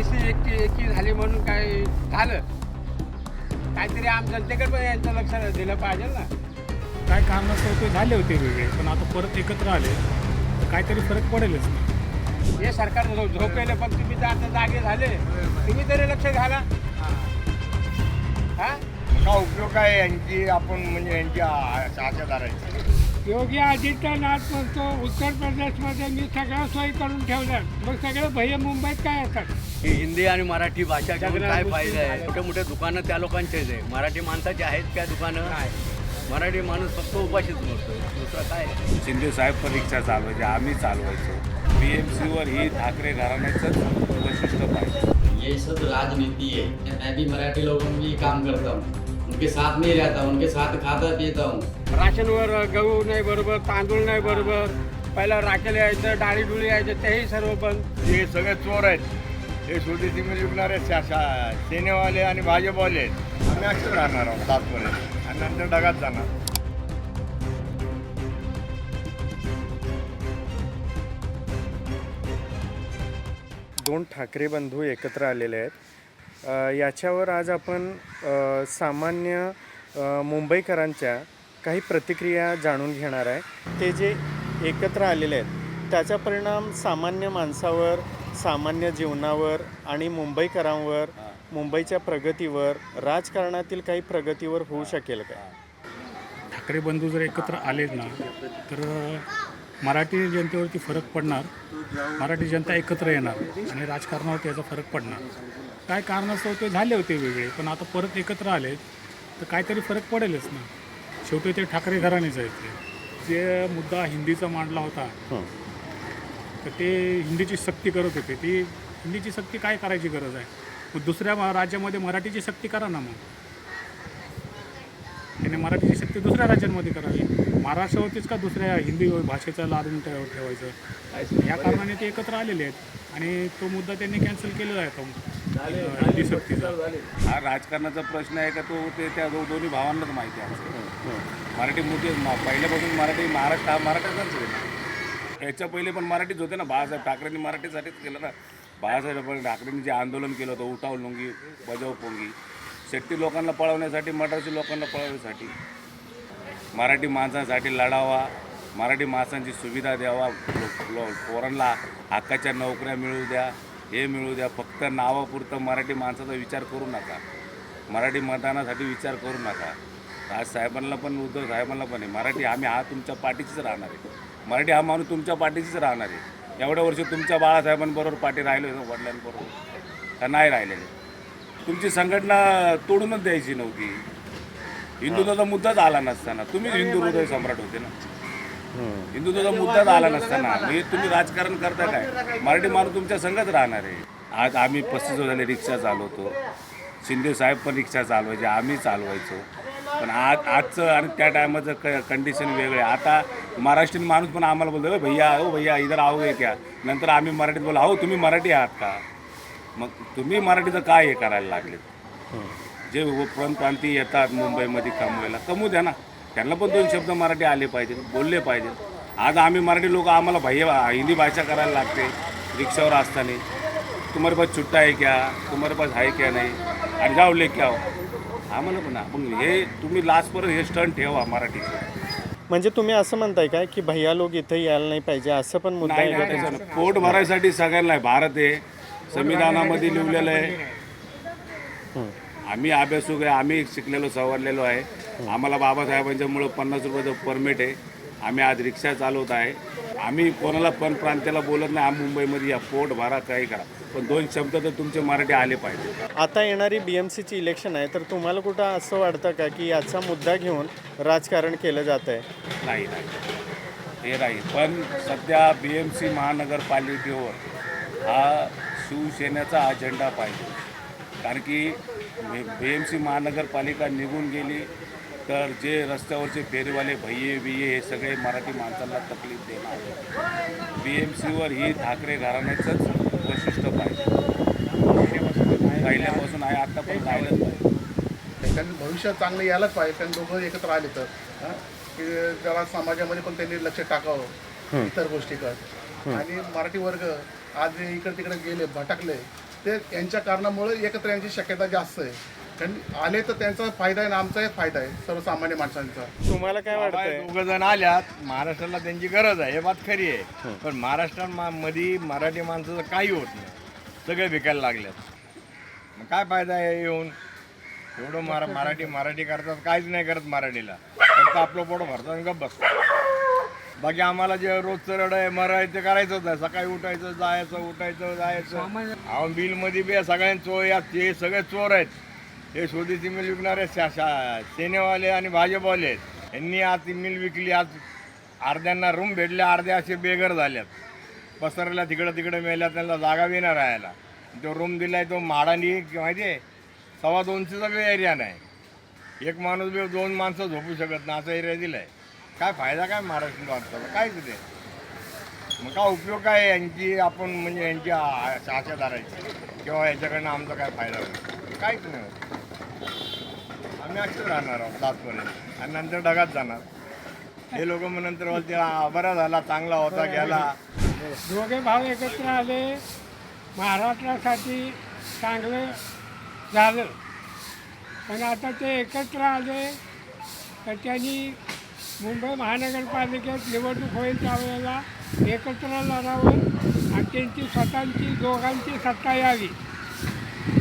AC एकी एकी झाली म्हणून काय झालं? काहीतरी आम जनतेकडे पण यांचं लक्ष दिलं पाहिजे ना. काय कारणास्तव ते झाले होते वेगळे पण आता परत एकत्र आले तर काहीतरी फरक पडेलच ना. हे सरकार झोपेलं पण तुम्ही जर आता जागे झाले. तुम्ही तरी लक्ष घाला. हा? का उपयोग आहे यांची? आपण म्हणजे यांची आशादारांची योगी आदित्यनाथ म्हणतो उत्तर प्रदेशमध्ये मी सगळ्या सोयी करून ठेवल्या मग सगळे भैया मुंबईत काय असतात? ही हिंदी आणि मराठी भाषा घेऊन काय फायदा आहे? मोठे मोठे दुकानं त्या लोकांचेच आहे. मराठी माणसाचे आहेत काय दुकानं मराठी माणूस फक्त उपाशीच मरतो दुसरं काय? शिंदे साहेब पण रिक्षा चालवायचे आम्ही चालवायचो. बी एम सीवर ही ठाकरे घराण्याचंच वैशिष्ट्य पाहिजे. ये सब राजनीति है। मैं भी मराठी लोगों में भी काम करता हूँ। उनके साथ नहीं रहता उनके साथ खाता पीता हूँ। राशनवर गहू नाही बरोबर तांदूळ नाही बरोबर पहिलं राखेल यायचं डाळी डुळी यायचं तेही सर्व बंद. हे सगळे चोर आहेत. हे छोटी सिमेंट विकणारे सेनेवाले आणि भाजपवाले आम्ही अक्षर राहणार आहोत सातपर्यंत आणि नंतर ढगात जाणार. दोन ठाकरे बंधू एकत्र आलेले आहेत. याच्यावर आज आपण सामान्य मुंबईकरांच्या काही प्रतिक्रिया जाणून घेणार आहे. ते जे एकत्र आलेले आहेत त्याचा परिणाम सामान्य माणसावर सामान्य जीवनावर आणि मुंबईकरांवर मुंबईच्या प्रगतीवर राजकारणातील काही प्रगतीवर होऊ शकेल का ठाकरे बंधू जर एकत्र आले ना तर मराठी जनतेवरती फरक पडणार. मराठी जनता एकत्र येणार आणि राजकारणावरती याचा फरक पडणार. काय कारणास्तव ते झाले होते वेगळे पण आता परत एकत्र आले तर काहीतरी फरक पडेलच ना. शेवटी ते ठाकरे घराणेच आहेत ते. जे मुद्दा हिंदीचा मांडला होता तर ते हिंदीची सक्ती करत होते. ती हिंदीची सक्ती काय करायची गरज आहे? मग दुसऱ्या मा- राज्यामध्ये मराठीची सक्ती करा ना मग. त्याने मराठीची शक्ती दुसऱ्या राज्यांमध्ये करावी. महाराष्ट्रावरतीच का दुसऱ्या हिंदी भाषेचं लादून ठेव ठेवायचं? या कारणाने ते एकत्र आलेले आहेत आणि तो मुद्दा त्यांनी कॅन्सल केलेला आहे तो. हिंदी सक्तीचा. हा राजकारणाचा प्रश्न आहे का तो? ते त्या दो- दोन्ही भावांनाच माहिती आहे. आमचं. मराठी मोठी म- पहिल्यापासून मराठी महाराष्ट्र हा मराठाचाच आहे. याच्या पहिले पण मराठीच होते ना. बाळासाहेब ठाकरेंनी मराठीसाठीच केलं ना. बाळासाहेब ठाकरेंनी जे आंदोलन केलं होतं उठाव लुंगी बजाव पोंगी शेट्टी लोकांना पळवण्यासाठी मराठी लोकांना पळवण्यासाठी. मराठी माणसांसाठी लढावा मराठी माणसांची सुविधा द्यावा. लो- पोरांना हक्काच्या नोकऱ्या मिळू द्या हे मिळू द्या. फक्त नावापुरतं मराठी माणसाचा विचार करू नका. मराठी मतदानासाठी विचार करू नका. राज साहेबांना पण उद्धव साहेबांना पण आहे. मराठी आम्ही हा तुमच्या पाठीचीच राहणार आहे. मराठी हा माणूस तुमच्या पाठीचीच राहणार आहे. एवढ्या वर्ष तुमच्या बाळासाहेबांबरोबर पाठी राहिलो होते वडिलांबरोबर. का नाही राहिलेले? तुमची संघटना तोडूनच द्यायची नव्हती. हिंदुत्वाचा मुद्दाच आला नसताना. तुम्हीच हिंदू हृदय सम्राट होते ना. हिंदुत्वाचा मुद्दाच आला नसताना. म्हणजे तुम्ही राजकारण करता काय? मराठी माणूस तुमच्या संघच राहणार आहे. आज आम्ही पस्तीस वर्षाने रिक्षा चालवतो. शिंदे साहेब पण रिक्षा चालवायचे आम्ही चालवायचो. पण आज आजचं आणि त्या टायमाचं क कंडिशन वेगळं. आता महाराष्ट्रीयन माणूस पण आम्हाला बोलतो भैया हो भैया इधर आओगे क्या? नंतर आम्ही मराठीत बोला हो तुम्ही मराठी आहात का? मग तुम्ही मराठीचं काय हे करायला लागलेत जे प्रांती येतात मुंबईमध्ये कमवायला कमवू द्या ना. त्यांना पण दोन शब्द मराठी आले पाहिजे बोलले पाहिजे. आज आम्ही मराठी लोक आम्हाला भैया हिंदी भाषा करायला लागते रिक्षावर असताना. तुम्हारे पास छुट्टा आहे क्या? तुम्हारे पास आहे क्या नाही? आणि जाऊ ले क्या हो? आम्हाला पण आपण हे तुम्ही लास्टपर्यंत हे स्टंट ठेवा मराठीचं. म्हणजे तुम्ही असं म्हणताय काय की भैया लोक इथे यायला नाही पाहिजे? असं पण मुद्दा नाही आहे नाही का? त्याच्यानं पोट भरायसाठी सगळ्यांना आहे. भारत आहे. संविधानामध्ये लिहिलेलं आहे. आम्ही अभ्यासू आहे. आम्ही शिकलेलो सवरलेलो आहे. आम्हाला बाबासाहेबांच्यामुळं पन्नास रुपयाचं परमिट आहे. आम्ही आज रिक्षा चालवत आहे. आम्ही कोणाला पण प्रांताला बोलत नाही आम्ही मुंबईमध्ये या पोट भरा काही करा. पण दोन शब्द तर तुमचे मराठी आले पाहिजे. आता येणारी बी एम सीची इलेक्शन आहे तर तुम्हाला कुठं असं वाटतं का की याचा मुद्दा घेऊन राजकारण केलं जात आहे? नाही नाही. हे नाही. पण सध्या बी एम सी महानगरपालिकेवर हा शिवसेनेचा अजेंडा पाहिजे. कारण की बी एम सी महानगरपालिका निघून गेली तर जे रस्त्यावरचे फेरीवाले भैये बिये हे सगळे मराठी माणसांना तकलीफ देणार बी एम सीवर ही ठाकरे घराण्याचंच वैशिष्ट्य पाहिजे. पहिल्यापासून आहे आता पण राहिलंच पाहिजे त्यांनी भविष्यात चांगलं यायलाच पाहिजे. त्यांनी दोघं एकत्र आले तर? की जरा समाजामध्ये पण त्यांनी लक्ष टाकावं इतर गोष्टीकडे. आणि मराठी वर्ग आज इकडे तिकडे गेले भटकले ते यांच्या कारणामुळे एकत्र यांची शक्यता जास्त आहे. कारण आले तर त्यांचा फायदा आहे आणि आमचाही फायदा आहे सर्वसामान्य माणसांचा. तुम्हाला काय वाटतंय? दोघ जण आल्यात महाराष्ट्राला त्यांची गरज आहे हे बात खरी आहे. पण महाराष्ट्रात मध्ये मराठी माणसाचं काही होत नाही सगळे विकायला लागल्यात मग काय फायदा आहे येऊन? एवढं मरा मराठी मराठी करतात काहीच नाही करत मराठीला. फक्त आपलं पोट भरतात आणि गप्प बसतात. बाकी आम्हाला जे रोजचं रड आहे मर आहे ते करायचंच आहे. सकाळी उठायचं जायचं उठायचं जायचं. अहो बिलमध्ये बी सगळ्यांचे चोर या ते सगळे चोर आहेत. हे स्वदेशी मिल विकणारे शा शा सेनेवाले आणि भाजपवाले आहेत. यांनी आज ती मिल विकली. आज अर्ध्यांना रूम भेटले अर्ध्या असे बेघर झाल्यात पसरल्या तिकडं तिकडं मेल्या. त्यांना जागा बी नाही राहायला. जो रूम दिलाय तो म्हाडानी माहिती आहे? सव्वा दोनशेचा बी एरिया नाही. एक माणूस बी दोन माणसं झोपू शकत नाही. असा एरिया दिलाय. काय फायदा काय महाराष्ट्र माणसाला? काहीच नाही. मग काय उपयोग काय यांची? आपण म्हणजे यांची आ- आशा धरायची किंवा याच्याकडनं आमचा काय फायदा होईल? काहीच नाही. आम्ही असेच राहणार आहोत लास्टपर्यंत. आणि नंतर ढगात जाणार. हे लोक मग नंतर बोलते "हा, बरा झाला चांगला होता गेला. दोघे भाऊ एकत्र आले. महाराष्ट्रासाठी चांगलं झालं. पण आता ते एकत्र आले तर त्यांनी मुंबई महानगरपालिकेत निवडणूक होईल त्यावेळेला एकत्र लढावं आणि त्यांची स्वतःची दोघांची सत्ता यावी.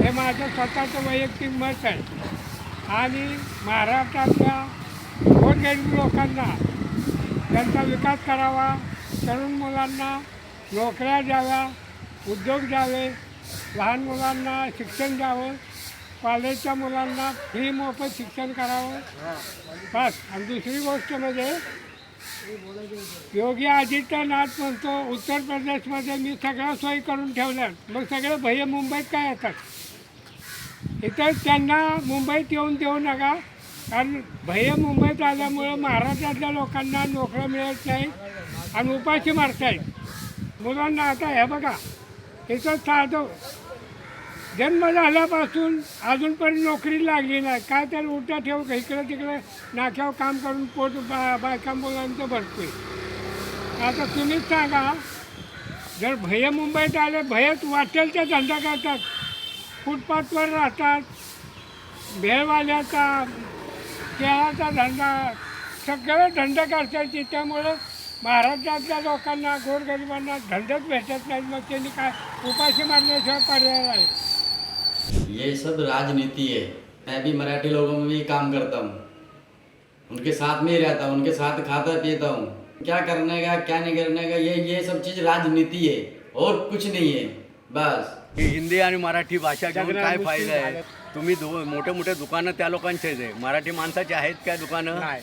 हे माझं स्वतःचं वैयक्तिक मत आहे. आणि महाराष्ट्रातल्या गोरगरीब लोकांना त्यांचा विकास करावा तरुण मुलांना नोकऱ्या द्याव्या उद्योग द्यावे लहान मुलांना शिक्षण द्यावं कॉलेजच्या मुलांना फ्री मोफत शिक्षण करावं. बस. आणि दुसरी गोष्ट म्हणजे योगी आदित्यनाथ म्हणतो उत्तर प्रदेशमध्ये मी सगळ्या सोयी करून ठेवल्या मग सगळे भैया मुंबईत काय येतात? इथं त्यांना मुंबईत येऊन देऊ नका. कारण भैया मुंबईत आल्यामुळं महाराष्ट्रातल्या लोकांना नोकऱ्या मिळत नाही आणि उपाशी मारतायत. मुलांना आता हे बघा इथं साधं जन्म झाल्यापासून अजूनपर्यंत नोकरी लागली नाही. काय तर उलट्या ठेव इकडं तिकडं नाक्यावर काम करून पोट बा बायका मुलांचं भरतोय. आता तुम्हीच सांगा जर भैया मुंबईत आले भयत वाटेल ते धंदा करतात. फुटपाथवर राहतात. भेळवाल्याचा केळाचा धंदा सगळे धंदे करतात त्यामुळं महाराष्ट्रातल्या लोकांना गोरगरिबांना धंदेच भेटत नाहीत. मग त्यांनी काय उपाशी मारण्याशिवाय पर्याय आहे ये सब राजनीति है। मैं भी मराठी लोगों में भी काम करता हूँ। उनके साथ में ही रहता हूँ उनके साथ खाता पीता हूँ। क्या करने का क्या नहीं करने का ये ये सब चीज़ राजनीति है और कुछ नहीं है। बस। ही हिंदी आणि मराठी भाषा घेऊन काय फायदा आहे? तुम्ही दो मोठे मोठे दुकानं त्या लोकांचेच आहे. मराठी माणसाचे आहेत काय दुकानं? नाही.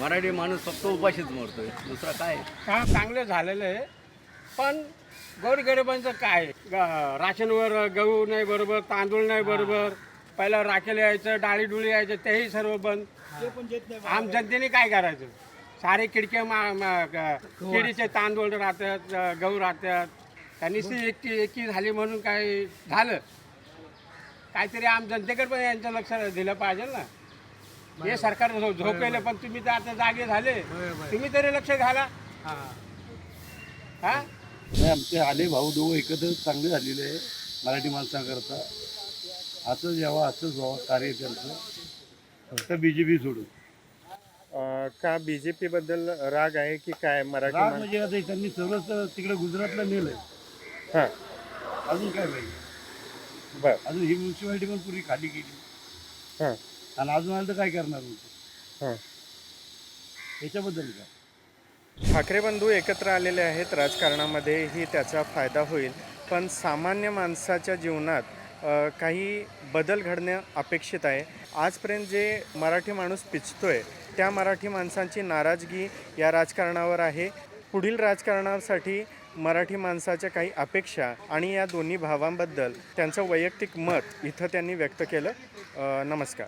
मराठी माणूस फक्त उपाशीच मरतोय. दुसरा काय काम चांगलं झालेलं आहे. पण गोरगरिबांचं काय ग- राशनवर गहू नाही बरोबर तांदूळ नाही बरोबर. पहिलं राखेल यायचं डाळी डुळी यायचं तेही सर्व बंद. आम जनतेने काय करायचं? सारे किडके किडीचे तांदूळ राहतात गहू राहतात. त्यांनी ती एकी एकी झाली म्हणून काय झालं. काहीतरी आम जनतेकडे पण यांचं लक्ष दिलं पाहिजे ना. हे सरकार झोपेलं पण तुम्ही तर आता जागे झाले. तुम्ही तरी लक्ष घाला. हा. नाही आमचे आले भाऊ दोघं एकत्र चांगले झालेले आहे मराठी माणसाकरता. असंच यावं असंच व्हावं कार्य त्यांचं फक्त बी जे पी सोडून. अं, का बी जे पीबद्दल राग आहे की काय मराठी राग म्हणजे आता त्यांनी सर्वच तिकडे गुजरातला नेलंय हां. अजून काय पाहिजे? बर. अजून ही म्युन्सिपाल्टी पण पुरी खाली केली हां. आणि अजून आलं तर काय करणार हां. याच्याबद्दल काय? ठाकरे बंधू एकत्र आलेले आहेत राजकारणामध्येही त्याचा फायदा होईल. पण सामान्य माणसाच्या जीवनात अ, काही बदल घडणं अपेक्षित आहे. आजपर्यंत जे मराठी माणूस पिचतोय त्या मराठी माणसांची नाराजगी या राजकारणावर आहे. पुढील राजकारणासाठी मराठी माणसाच्या काही अपेक्षा आणि या दोन्ही भावांबद्दल त्यांचं वैयक्तिक मत इथं त्यांनी व्यक्त केलं. नमस्कार.